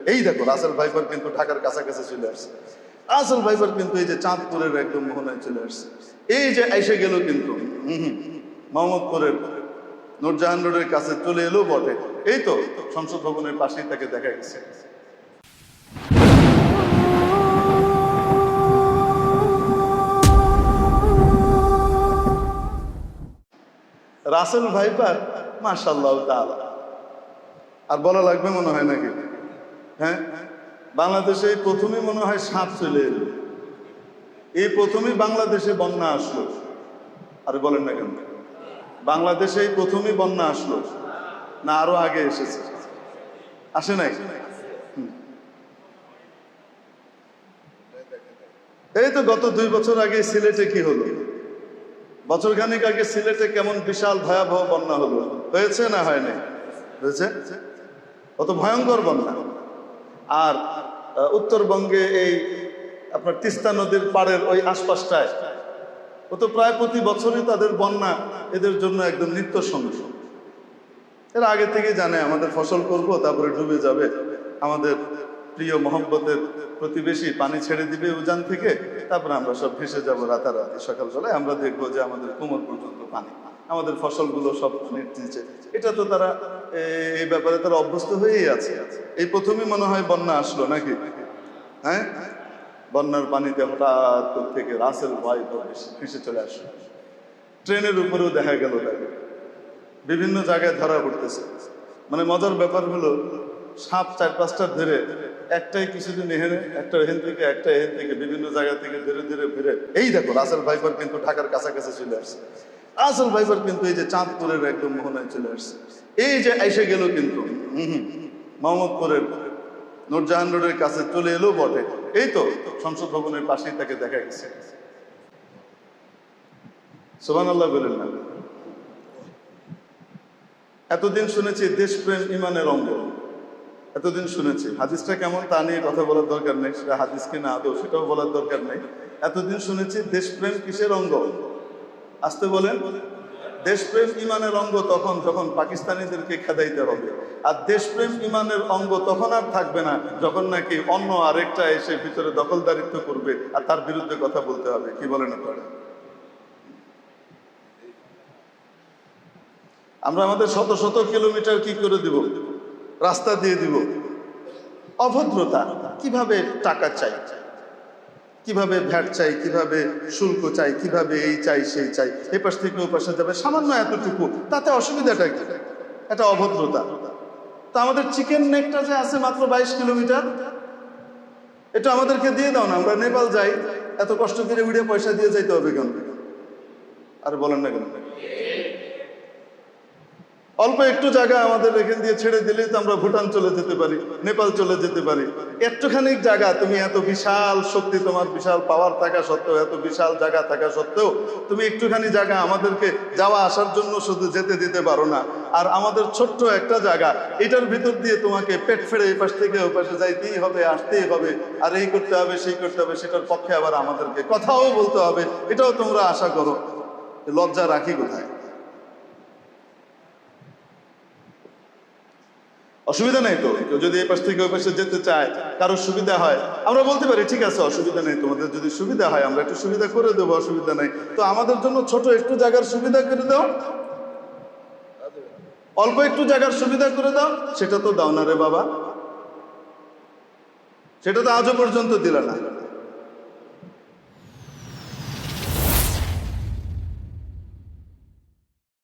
এই দেখো Russell viper কিন্তু ঢাকার কাছাকাছি চলে আসছে। রাসেল ভাইপার কিন্তু এই যে চাঁদপুরের একদম মোহনায় চলে আসছে। এই যে এসে গেল কিন্তু হুম হুম, মোহাম্মদপুরের নূরজাহান রোডের কাছে চলে এলো বটে। এই তো সংসদ ভবনের পাশেই তাকে দেখা গেছে। রাসেল ভাইপার মাশাল্লাহ তাআলা। আর বলা লাগবে মনে হয় নাকি? হ্যাঁ? বাংলাদেশে প্রথমে মনে হয় সাপ চলে এলো। এই প্রথমেই বাংলাদেশে বন্যা আসলো। আর বলেন না কেন? বাংলাদেশে এই প্রথমেই বন্যা আসলো। না, আরও আগে এসেছে। আসে নাই। এই তো গত দুই বছর আগে সিলেটে কি হলো? বছর খানিক আগে সিলেটে কেমন বিশাল ভয়াবহ বন্যা হলো। হয়েছে না হয়নি হয়েছে? কত ভয়ঙ্কর বন্যা। আর উত্তরবঙ্গে এই আপনার তিস্তা নদীর পাড়ের ওই আশপাশটায়, ও তো প্রায় প্রতি বছরই তাদের বন্যা এদের জন্য একদম নিত্য সমস্যা এরা আগে থেকে জানে আমাদের ফসল করব, তারপরে ডুবে যাবে। আমাদের প্রিয় মহব্বতের প্রতিবেশী পানি ছেড়ে দিবে উজান থেকে, তারপরে আমরা সব ভেসে যাব রাতারাতি সকালবেলায়। আমরা দেখব যে আমাদের কোমর পর্যন্ত পানি, আমাদের ফসলগুলো সব পানির নিচে। এটা তো তারা এই ব্যাপারে তারা অভ্যস্ত হয়েই আছে। এই প্রথমেই মনে হয় বন্যা আসলো নাকি? হ্যাঁ? বন্যার পানিতে হঠাৎ থেকে রাসেল ভাই ভেসে চলে আসলো। ট্রেনের উপরেও দেখা গেল তাকে। বিভিন্ন জায়গায় ধরা পড়তেছে। মানে মজার ব্যাপার হলো, সাপ চার পাঁচটা ধরে একটাই কিছুদিন এহেনে একটা এহেন থেকে, একটা এহেন থেকে, বিভিন্ন জায়গা থেকে ধীরে ধীরে ফিরে। এই দেখো, রাসেল ভাইপার কিন্তু ঢাকার কাছাকাছি চলে আসছে। রাসেল ভাইপার কিন্তু এই যে চাঁদপুরের একদম মোহনায় চলে আসছে। এই যে এসে গেল কিন্তু হুম হুম, মোহাম্মদপুরের নূরজাহান রোডের কাছে চলে এলো বটে। এই তো সংসদ ভবনের পাশেই তাকে দেখা গেছে। সোহান আল্লাহ বলেন না। এতদিন শুনেছি দেশপ্রেম ইমানের অঙ্গ। এতদিন শুনেছি। হাদিসটা কেমন তা নিয়ে কথা বলার দরকার নেই সেটা হাদিস কিনা আদৌ সেটাও বলার দরকার নেই। এতদিন শুনেছি দেশপ্রেম কিসের অঙ্গ? আসতে বলেন, দেশপ্রেম ইমানের অঙ্গ তখন, যখন পাকিস্তানিদেরকে খেদাইতে হবে। আর দেশপ্রেম ইমানের অঙ্গ তখন আর থাকবে না, যখন নাকি অন্য আরেকটা এসে ভিতরে দখলদারিত্ব করবে আর তার বিরুদ্ধে কথা বলতে হবে। কি বলেন আপনারা? আমরা আমাদের শত শত কিলোমিটার কি করে দিব? রাস্তা দিয়ে দিব। অভদ্রতা, কীভাবে টাকা চাই? কীভাবে ভ্যাট চাই, কীভাবে শুল্ক চাই, কীভাবে এই চাই, সেই চাই এই পাশ থেকে ওই পাশে যাবে, সামান্য এতটুকু, তাতে অসুবিধাটা কি? এটা অভদ্রতা। তা আমাদের চিকেন নেকটা যে আছে মাত্র বাইশ কিলোমিটার, এটা আমাদেরকে দিয়ে দাও না, আমরা নেপাল যাই, এত কষ্ট করে উড়ে পয়সা দিয়ে যাইতে হবে কেন? আর বলেন না কেন? অল্প একটু জায়গা আমাদের এখান দিয়ে ছেড়ে দিলেই তো আমরা ভুটান চলে যেতে পারি, নেপাল চলে যেতে পারি। একটুখানি জায়গা, তুমি এত বিশাল শক্তি, তোমার বিশাল পাওয়ার থাকা সত্ত্বেও, এত বিশাল জায়গা থাকা সত্ত্বেও, তুমি একটুখানি জায়গা আমাদেরকে যাওয়া আসার জন্য শুধু যেতে দিতে পারো না। আর আমাদের ছোট্ট একটা জায়গা, এটার ভিতর দিয়ে তোমাকে পেট ফেড়ে এই পাশ থেকে ওই পাশে যাইতেই হবে, আসতেই হবে। আর এই করতে হবে, সেই করতে হবে, সেটার পক্ষে আবার আমাদেরকে কথাও বলতে হবে, এটাও তোমরা আশা করো। লজ্জা রাখি কোথায়? অসুবিধা নেই তো? কেউ যদি এই পাশ থেকে ওই পাশে যেতে চায়, কারও সুবিধা হয়, আমরা বলতে পারি, ঠিক আছে, অসুবিধা নেই, তোমাদের যদি সুবিধা হয়, আমরা একটু সুবিধা করে দেবো, অসুবিধা নেই। তো আমাদের জন্য ছোট একটু জায়গার সুবিধা করে দাও। অল্প একটু জায়গার সুবিধা করে দাও। সেটা তো দাও না রে বাবা। সেটা তো আজও পর্যন্ত দিলে না।